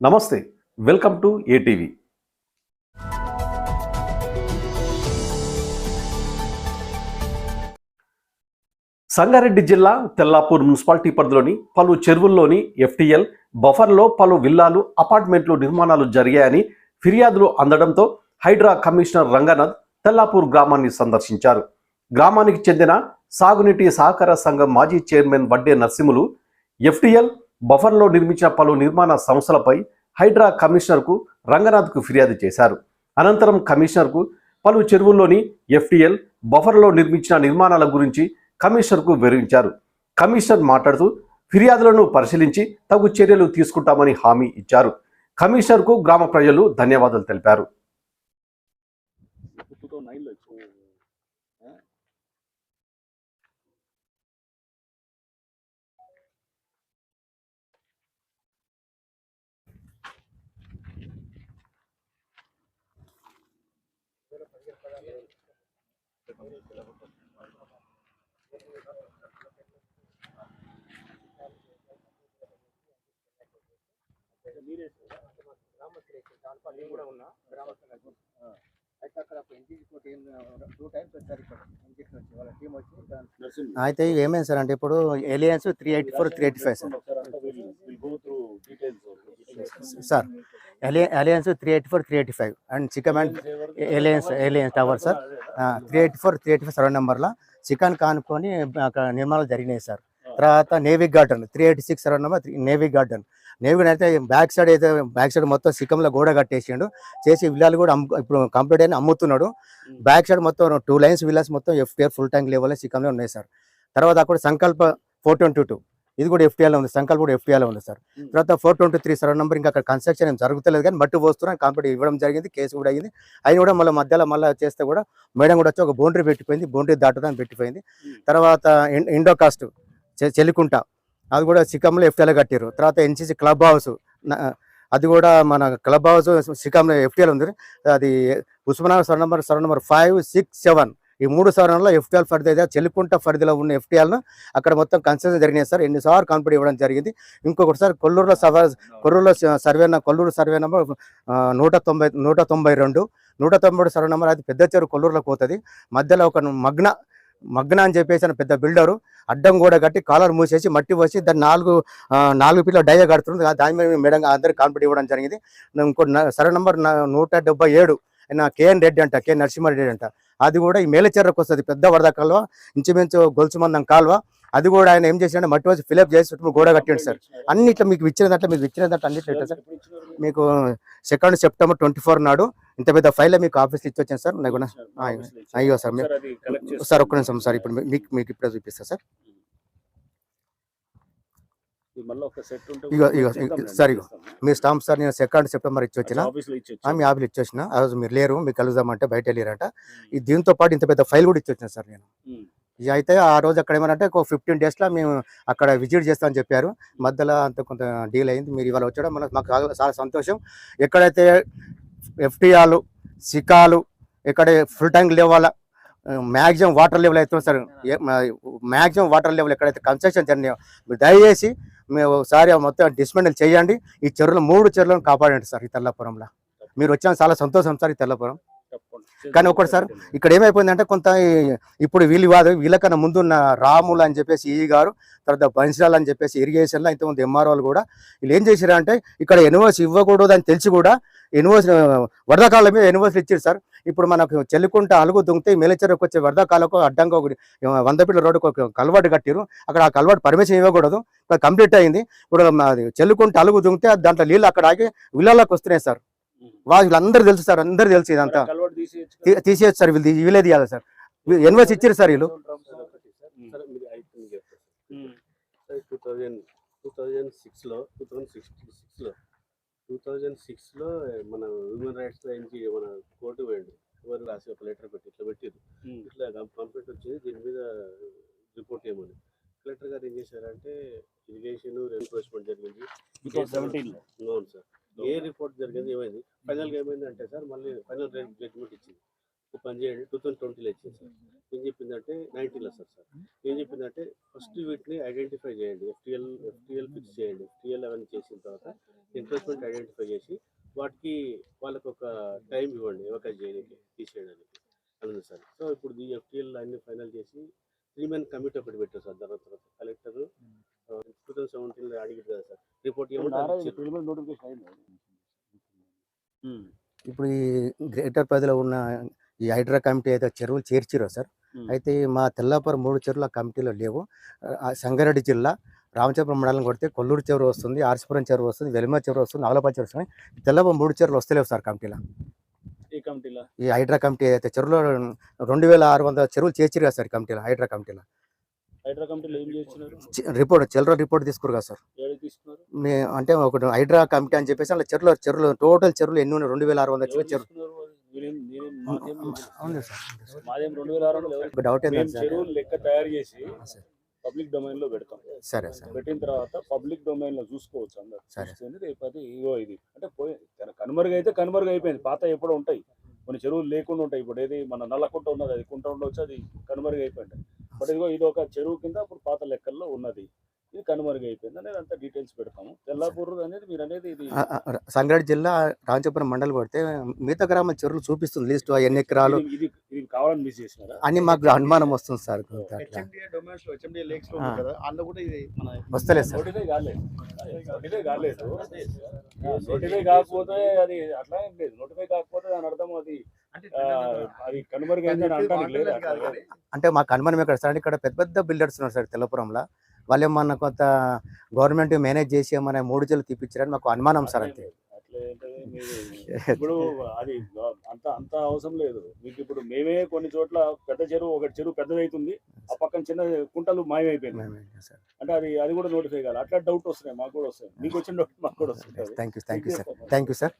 నమస్తే welcome to ATV. Sangareddy జిల్లా Tellapur municipality పరిధిలోని పలు చెరువుల్లోని ఎఫ్టీఎల్ బఫర్లో పలు విల్లాలు అపార్ట్మెంట్లు నిర్మాణాలు జరిగాయని ఫిర్యాదులు అందడంతో హైడ్రా కమిషనర్ రంగనాథ్ తెల్లాపూర్ గ్రామాన్ని సందర్శించారు. గ్రామానికి చెందిన సాగునీటి సహకార సంఘం మాజీ చైర్మన్ వడ్డే నరసింహులు ఎఫ్టీఎల్ బఫర్లో నిర్మించిన పలు నిర్మాణ సంస్థలపై హైడ్రా కమిషనర్కు రంగనాథ్కు ఫిర్యాదు చేశారు. అనంతరం కమిషనర్కు పలు చెరువుల్లోని ఎఫ్టీఎల్ బఫర్లో నిర్మించిన నిర్మాణాల గురించి కమిషనర్కు వివరించారు. కమిషనర్ మాట్లాడుతూ ఫిర్యాదులను పరిశీలించి తగు చర్యలు తీసుకుంటామని హామీ ఇచ్చారు. కమిషనర్కు గ్రామ ప్రజలు ధన్యవాదాలు తెలిపారు. నేను కూడా ఉన్నా గ్రామస్తులకు అయితే అక్కడ ఎన్టీజీ తోటి టూ టైమ్స్ వచ్చారు ఇక్కడ ఇంజక్షన్ వచ్చి వాళ్ళ టీం వచ్చి దాని అయితే ఏమైంది సార్ అంటే ఇప్పుడు aliens three eighty four three eighty five sir sir aliens three eighty four three eighty five and chicken and aliens aliens tower sir three eighty four three eighty five survey నెంబర్లో chicken కానుకొని అక్కడ నిర్మాణాలు జరిగినాయి sir తర్వాత navy garden three eighty six survey number navy garden navy garden అయితే back side అయితే back side మొత్తం సిక్కంలో గోడ కట్టేసిండు. చేసి విల్లాలు కూడా అమ్ము ఇప్పుడు కంప్లీట్ అయిన అమ్ముతున్నాడు. బ్యాక్ సైడ్ మొత్తం టూ లైన్స్ విల్లాస్ మొత్తం ఎఫ్టీఆర్ ఫుల్ ట్యాంక్ లెవెల్ సిక్కంలో ఉన్నాయి సార్ తర్వాత అక్కడ సంకల్ప ఫోర్ ట్వంటీ టూ ఇది కూడా ఎఫ్టీఆర్లో ఉంది. సంకల్ప కూడా ఎఫ్టీఆర్లో ఉంది సార్. తర్వాత four twenty three seven number ఇంకా అక్కడ కన్స్ట్రక్షన్ ఏం జరుగుతలేదు కానీ మట్టి పోస్తున్నాం కంప్లీట్ ఇవ్వడం జరిగింది కేసు కూడా అయింది అయిన కూడా మళ్ళీ మధ్యలో మళ్ళీ చేస్తే కూడా మేడం కూడా వచ్చి ఒక బౌండరీ పెట్టిపోయింది బౌండరీ దాటుదాన్ని పెట్టిపోయింది. తర్వాత ఇండో కాస్ట్ చె- చెలికుంట అది కూడా సిక్కంలో ఎఫ్టీఆర్లో కట్టారు తర్వాత ఎన్సీసీ క్లబ్ హౌస్ అది కూడా మన క్లబ్ హౌస్ సిక్కంలో ఎఫ్టీఆర్ ఉంది. అది Osmanabad sir number sir number five six seven. ఈ మూడు సవరణలో ఎఫ్టీఎల్ పరిధి అయితే చెల్లికుంట పరిధిలో ఉన్న ఎఫ్టీఎల్ను అక్కడ మొత్తం కన్సెషన్ జరిగినాయి సార్. ఎన్నిసార్లు కంప్లీట్ ఇవ్వడం జరిగింది. ఇంకొకటిసారి కొల్లూరులో సవ కొల్లూరులో సర్వే కొల్లూరు సర్వే నెంబర్ నూట తొంభై నూట తొంభై రెండు. నూట తొంభై సర్వే నెంబర్ అది పెద్ద చెరువు కొల్లూరులోకి పోతుంది. మధ్యలో ఒక మగ్న మగ్న అని చెప్పేసి పెద్ద బిల్డరు అడ్డం కూడా కట్టి కాలర్ మూసేసి మట్టి పోసి దాన్ని నాలుగు నాలుగు పిల్లల డయ కడుతుంది దాని మీద మేడం అందరికి కాన్ఫిడెంట్ ఇవ్వడం జరిగింది. ఇంకో సరే నెంబర్ నూట డెబ్బై ఏడు కేఎన్ రెడ్డి అంట కే నరసింహారెడ్డి అంట. అది కూడా ఈ మేలచెర్రకు వస్తుంది పెద్ద వరద కాలువ ఇంచుమించు గొలుసుమందం కాలువ. అది కూడా ఆయన ఏం చేసిండే మట్టి వచ్చి ఫిలప్ చేసి చుట్టూ గోడ కట్టిండు సార్. అన్ని ఇట్లా మీకు ఇచ్చిన దాంట్లో మీకు ఇచ్చిన దాంట్లో అన్నిట్లో సార్. మీకు సెకండ్ సెప్టెంబర్ ట్వంటీ ఫోర్ నాడు ఇంత పెద్ద ఫైల్ మీకు ఆఫీస్లో ఇచ్చి వచ్చాను సార్. నాకు అయ్యో సార్ సార్ ఒక్క నిమిషం సార్ ఇప్పుడు మీకు మీకు ఇప్పుడే చూపిస్తా సార్. ఇగో ఇగో సార్ ఇగో మీ స్టాంప్ సార్ నేను సెకండ్ సెప్టెంబర్ ఇచ్చి వచ్చిన. మీ ఆఫీస్ ఇచ్చి వచ్చిన. ఆ రోజు మీరు లేరు మీకు కలుద్దామంటే బయట వెళ్ళారట. ఈ దీంతో పాటు ఇంత పెద్ద ఫైల్ కూడా ఇచ్చి వచ్చిన సార్ నేను. ఇది అయితే ఆ రోజు అక్కడ ఏమనంటే ఒక ఫిఫ్టీన్ డేస్లో మేము అక్కడ విజిట్ చేస్తామని చెప్పారు. మధ్యలో అంత కొంత డీల్ అయింది. మీరు ఇవాళ వచ్చాడు మనకు మాకు చాలా- సంతోషం. ఎక్కడైతే ఎఫ్టీఆర్లు సికాలు ఎక్కడ full tank level maximum water level అయితే సార్ మ్యాక్సిమం వాటర్ లెవెల్ ఎక్కడైతే కన్స్ట్రక్షన్ జరిగినాయో మీరు దయచేసి మేము ఒకసారి మొత్తం డిస్మెంటల్ చేయండి. ఈ చెరువులు మూడు చెరువులను కాపాడండి సార్ ఈ తెల్లపురంలో. మీరు వచ్చిన చాలా సంతోషం సార్ ఈ తెల్లపురం. కానీ ఒకటి సార్ ఇక్కడ ఏమైపోయిందంటే కొంత ఇప్పుడు వీళ్ళు వాదు వీళ్ళకన్నా ముందున్న రాములు అని చెప్పేసి ఈ గారు తర్వాత బన్సిరాలు అని చెప్పేసి ఇరిగేషన్లో ఇంతకుముందు ఎంఆర్ఓలు కూడా వీళ్ళు ఏం చేశారంటే ఇక్కడ ఎన్ఓసి ఇవ్వకూడదు అని తెలిసి కూడా ఎన్ఓసి వరదకాలం మీద ఎన్ఓసి ఇచ్చారు సార్. ఇప్పుడు మనకు చెల్లికుంట అలుగు దుంగితే మేలచెరకు వచ్చే వరదకాలకు అడ్డంగా ఒకటి వందపిల్ల రోడ్డుకు ఒక కలవాటు కట్టారు అక్కడ ఆ కలవాటు పర్మిషన్ ఇవ్వకూడదు. కంప్లీట్ అయింది. ఇప్పుడు చెల్లుకుంట అలుగు దుంగితే దాంట్లో నీళ్ళు అక్కడ ఆగి విల్లాలకు వస్తున్నాయి సార్. వాళ్ళందరూ తెలుసు సార్ అందరు తెలుసు ఇదంతా. తీసేయచ్చు సార్ వీళ్ళు వీళ్ళే తీయాలి సార్. ఎన్వైస్ ఇచ్చారు సార్ వీళ్ళు. టూ థౌజండ్ టూ థౌజండ్ సిక్స్లో టూ థౌజండ్ సిక్స్ సిక్స్లో టూ థౌజండ్ సిక్స్లో మన హ్యూమన్ రైట్స్ నుంచి మన కోర్టు పోయిండు. ఎవరు రాసి ఒక లెటర్ పెట్టి ఇట్లా పెట్టారు ఇట్లా కంప్లైంట్ వచ్చింది దీని మీద రిపోర్ట్ చేయమని. కలెక్టర్ గారు ఏం చేశారంటే ఇరిగేషన్ ఎన్ఫోర్స్మెంట్ జరిగింది. అవును సార్. ఏ రిపోర్ట్ జరిగింది ఏమైంది? ఫైనల్గా ఏమైంది అంటే సార్ మళ్ళీ ఫైనల్ జడ్జిమెంట్ ఇచ్చింది. ఒక పని చేయండి. టూ థౌసండ్ ట్వంటీలో ఇచ్చింది సార్. ఏం చెప్పిందంటే నైన్టీన్లో సార్ సార్. ఏం చెప్పిందంటే ఫస్ట్ వీటిని ఐడెంటిఫై చేయండి ఎఫ్టిఎల్ ఎఫ్టిఎల్ ఫిక్స్ చేయండి. ఎఫ్టిఎల్ అవన్నీ చేసిన తర్వాత ఎంక్రోచ్మెంట్ ఐడెంటిఫై చేసి వాటికి వాళ్ళకి ఒక టైం ఇవ్వండి ఎవరికైనా చేయడానికి తీసేయడానికి. అన్నది సార్. సో ఇప్పుడు ఈ ఎఫ్టిఎల్ అన్ని ఫైనల్ చేసి త్రీ మెన్ కమిటీ ఒకటి పెట్టారు సార్ దాని తర్వాత కలెక్టర్. టూ థౌసండ్ సెవెంటీన్లో అడిగారు కదా సార్ రిపోర్ట్ ఏమంటారు ఇప్పుడు ఈ గ్రేటర్ పరిధిలో ఉన్న ఈ హైడ్రా కమిటీ అయితే చెరువులు చేర్చిరో సార్. అయితే మా తెల్లాపురం మూడు చెరువులు ఆ కమిటీలో లేవు. సంగారెడ్డి జిల్లా రామచంద్రపురం మండలం కొడితే కొల్లూరు చెరువు వస్తుంది ఆర్సిపురం చెరువు వస్తుంది వెలిమ చెరువు వస్తుంది నాగలపల్లి చెరువు వస్తుంది. తెల్లపురం మూడు చెరువులు వస్తలేవు సార్ కమిటీలో. ఈ కమిటీలో? ఈ హైడ్రా కమిటీ అయితే చెరువులో రెండు వేల ఆరు వందల చెరువులు చేర్చిరు కదా సార్ కమిటీలో హైడ్రా కమిటీలో. హైడ్రా కమిటీలో ఏం చేస్తున్నారు? చి- రిపోర్ట్ చిల్లర రిపోర్ట్ తీసుకురు కదా సార్. అంటే ఒకటి హైడ్రా కమిటీ అని చెప్పేసి అలా చెరువులు చెరువులు టోటల్ చెరువులు ఎన్ని ఉన్నాయి? రెండు వేల ఆరు వందల చెరువు తీసుకున్నారు? మీరేం- మీరేం మాకేం లేదు. అవును సార్ మాదేం రెండు వేల ఆరు వందలు డౌట్ చెరువులు లెక్క తయారు చేసి. పబ్లిక్ డొమైన్లో పెడతాం. సరే సార్. పెట్టిన తర్వాత పబ్లిక్ డొమైన్లో చూసుకోవచ్చు అందరు. సరే. చూసుకొని రేపు అది ఇగో ఇది. అంటే పోయి తన కనుమరుగు అయితే కనుమరుగు అయిపోయింది. పాత ఎప్పుడో ఉంటాయి. కొన్ని చెరువులు లేకుండా ఉంటాయి. ఇప్పుడు ఏది మన నల్లకుంట ఉన్నది అది కుంట ఉండొచ్చు అది కనుమరుగు అయిపోయింది. బట్ ఇదిగో ఇది ఒక చెరువు కింద అప్పుడు పాత లెక్కల్లో ఉన్నది. ఇది కనుమరుగు అయిపోయింది అనేది అంతా డీటెయిల్స్ పెడతాము. తెల్లాపూర్ అనేది మీరు అనేది ఇది సంగారెడ్డి జిల్లా రాంచపురం మండలి పడితే మిగతా గ్రామ చెరువులు చూపిస్తుంది లిస్ట్ ఎన్ని ఎకరాలు. ఇది- ఇది కావాలని మిస్ చేసినారా? అని మాకు అనుమానం వస్తుంది సార్ వస్తలేదు నోటిఫై కాలేదు. కాకపోతే అది అట్లా ఏం లేదు. నోటిఫై కాకపోతే దాని అర్థం అది అంటే మాకు అనుమానం ఎక్కడ సార్? ఇక్కడ పెద్ద పెద్ద బిల్డర్స్ ఉన్నారు సార్ తెల్లపురంలో. వాళ్ళు ఏమన్నా కొంత గవర్నమెంట్ మేనేజ్ చేసి ఏమన్నా మూడు జల్లు తీపిచ్చారని మాకు అనుమానం సార్ అంతే. అట్లా ఏంటంటే మీరు ఇప్పుడు అది అంత అంత అవసరం లేదు. మీకు ఇప్పుడు మేమే కొన్ని చోట్ల పెద్ద చెరువు ఒక చెరువు పెద్దదైతుంది. ఆ పక్కన చిన్న కుంటలు మాయమైపోయింది అంటే అది అది కూడా నోటిఫై కాదు అట్లా డౌట్ వస్తున్నాయి మాకు కూడా వస్తాయి మీకు వచ్చిన డౌట్ మాకు కూడా వస్తుంది thank you thank you sir. Thank you sir.